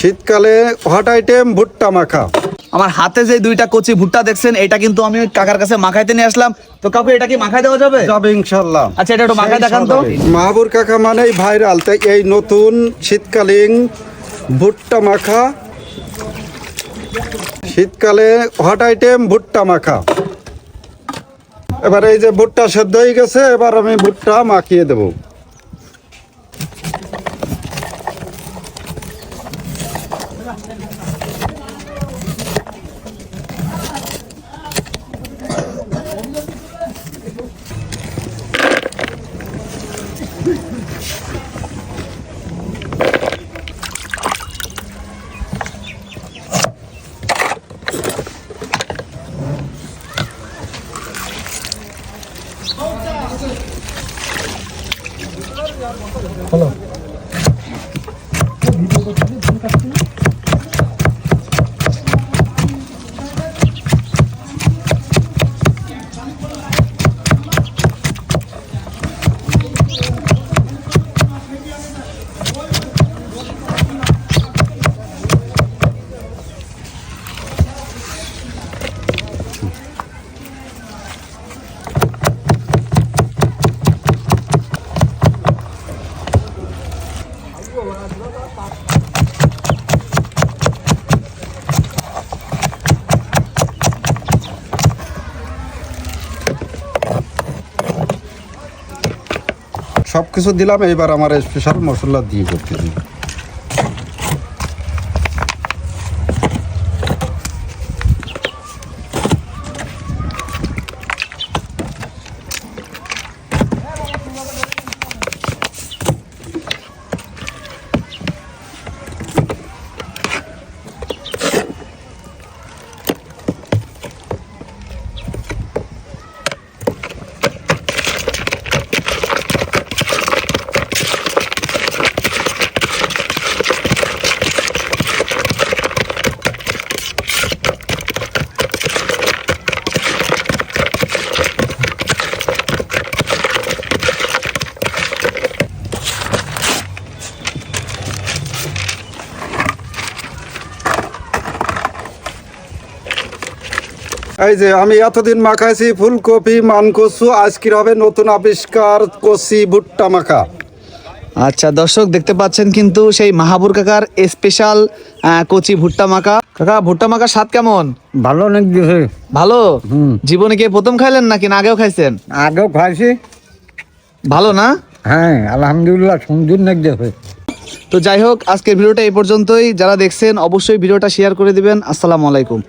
শীতকালে hot item ভুট্টা মাখা। আমার হাতে যে দুইটা কচি ভুট্টা দেখছেন এটা কিন্তু আমি কাকার কাছে মাখাইতে নিয়ে আসলাম। তো কাকু এটা কি মাখাই দেওয়া যাবে? যাবে ইনশাল্লাহ আচ্ছা এটা একটু মাখায় দেখান তো। মাহবুর কাকা মানেই ভাইরাল তাই এই নতুন শীতকালীন ভুট্টা মাখা। শীতকালে হট আইটেম ভুট্টা মাখা। এবার এই যে ভুট্টা সেদ্ধ হয়ে গেছে এবার আমি ভুট্টা মাখিয়ে দেব। 하나. সব কিছু দিলাম এবার আমার স্পেশাল মশলা দিয়ে করতেছি। এই যে আমি এতদিন মাখাইছি ফুলকপি মানকসু আজকের হবে নতুন আবিষ্কার কচি ভুট্টা মাখা। আচ্ছা দর্শক দেখতে পাচ্ছেন কিন্তু সেই মাহাবুর কাকার স্পেশাল কচি ভুট্টা মাখা। কাকা ভুট্টা মাখার স্বাদ কেমন? ভালো অনেক ভালো? জীবনে কি প্রথম খাইলেন নাকি না আগেও খাইছেন? আগেও খাইছি। ভালো না? হ্যাঁ আলহামদুলিল্লাহ সুন্দর নাক দিছে তো যাই হোক আজকের ভিডিওটা এই পর্যন্তই। যারা দেখছেন অবশ্যই ভিডিওটা শেয়ার করে দিবেন। আসসালামু আলাইকুম।